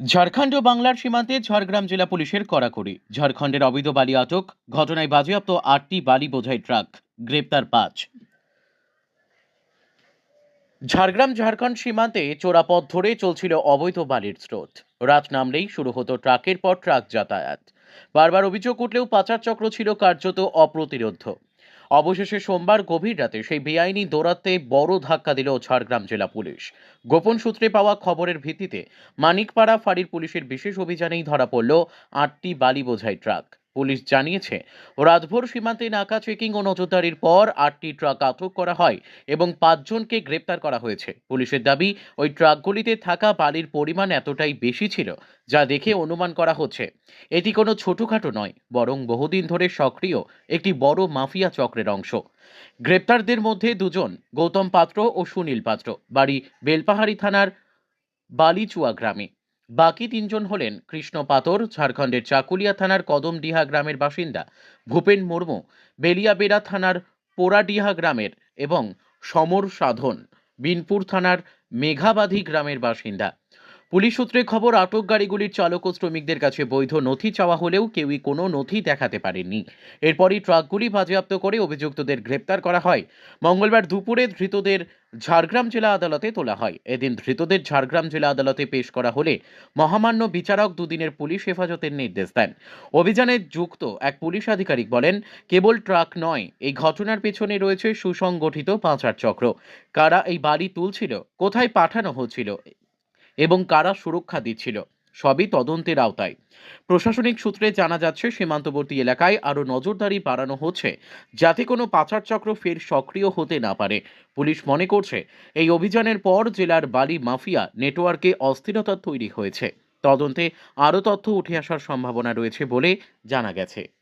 ঝাড়খণ্ড ও বাংলার সীমান্তে ঝাড়গ্রাম জেলা পুলিশের কড়াকড়ি। ঝাড়খণ্ডের অবৈধ বালি আটক, ঘটনায় বাজেয়াপ্ত আটটি বালি বোঝাই ট্রাক, গ্রেপ্তার পাঁচ। ঝাড়গ্রাম ঝাড়খণ্ড সীমান্তে চোরাপথ ধরে চলছিল অবৈধ বালির স্রোত। রাত নামলেই শুরু হতো ট্রাকের পর ট্রাক যাতায়াত। বারবার অভিযোগ উঠলেও পাচার চক্র ছিল কার্যত অপ্রতিরোধ। অবশেষে সোমবার গভীর রাতে সেই বেআইনি দৌরাতে বড় ধাক্কা দিল ঝাড়গ্রাম জেলা পুলিশ। গোপন সূত্রে পাওয়া খবরের ভিত্তিতে মানিকপাড়া ফাঁড়ির পুলিশের বিশেষ অভিযানেই ধরা পড়ল আটটি বালি বোঝাই ট্রাক। পুলিশ জানিয়েছে, রাতভোর সীমান্তে নাকা চেকিং ও নজরদারির পর আটটি ট্রাক আটক করা হয় এবং পাঁচজনকে গ্রেপ্তার করা হয়েছে। পুলিশের দাবি, ওই ট্রাকগুলিতে থাকা বালির পরিমাণ এতটাই বেশি ছিল যা দেখে অনুমান করা হচ্ছে। এটি কোনো ছোটখাটো নয়, বরং বহুদিন ধরে সক্রিয় একটি বড় মাফিয়া চক্রের অংশ। গ্রেপ্তারদের মধ্যে দুজন, গৌতম পাত্র ও সুনীল পাত্র, বাড়ি বেলপাহাড়ি থানার বালিচুয়া গ্রামে। বাকি তিনজন হলেন কৃষ্ণ পাতর, ঝাড়খণ্ডের চাকুলিয়া থানার কদমডিহা গ্রামের বাসিন্দা, ভূপেন মুর্মু, বেলিয়াবেড়া থানার পোড়াডিহা গ্রামের এবং সমর সাধন, বিনপুর থানার মেঘাবাধি গ্রামের বাসিন্দা। পুলিশ সূত্রে খবর, আটক গাড়িগুলির চালক ও শ্রমিকদের কাছে বৈধ নথি চাওয়া হলেও কেউই কোনো নথি দেখাতে পারেননি। এরপরই ট্রাকগুলি বাজেয়াপ্ত করে অভিযুক্তদের গ্রেপ্তার করা হয়। মঙ্গলবার দুপুরে ধৃতদের ঝাড়গ্রাম জেলা আদালতে তোলা হয়। এদিন ধৃতদের ঝাড়গ্রাম জেলা আদালতে পেশ করা হলে মহামান্য বিচারক দুদিনের পুলিশ হেফাজতের নির্দেশ দেন। অভিযানে যুক্ত এক পুলিশ আধিকারিক বলেন, কেবল ট্রাক নয়, এই ঘটনার পেছনে রয়েছে সুসংগঠিত পাচার চক্র। কারা এই বাড়ি তুলছিল, কোথায় পাঠানো হচ্ছিল এবং কারা সুরক্ষা দিচ্ছিল, সবই তদন্তের আওতায়। প্রশাসনিক সূত্রে জানা যাচ্ছে, সীমান্তবর্তী এলাকায় আরও নজরদারি বাড়ানো হচ্ছে, যাতে কোনো পাচার চক্র ফের সক্রিয় হতে না পারে। পুলিশ মনে করছে, এই অভিযানের পর জেলার বালি মাফিয়া নেটওয়ার্কে অস্থিরতা তৈরি হয়েছে। তদন্তে আরও তথ্য উঠে আসার সম্ভাবনা রয়েছে বলে জানা গেছে।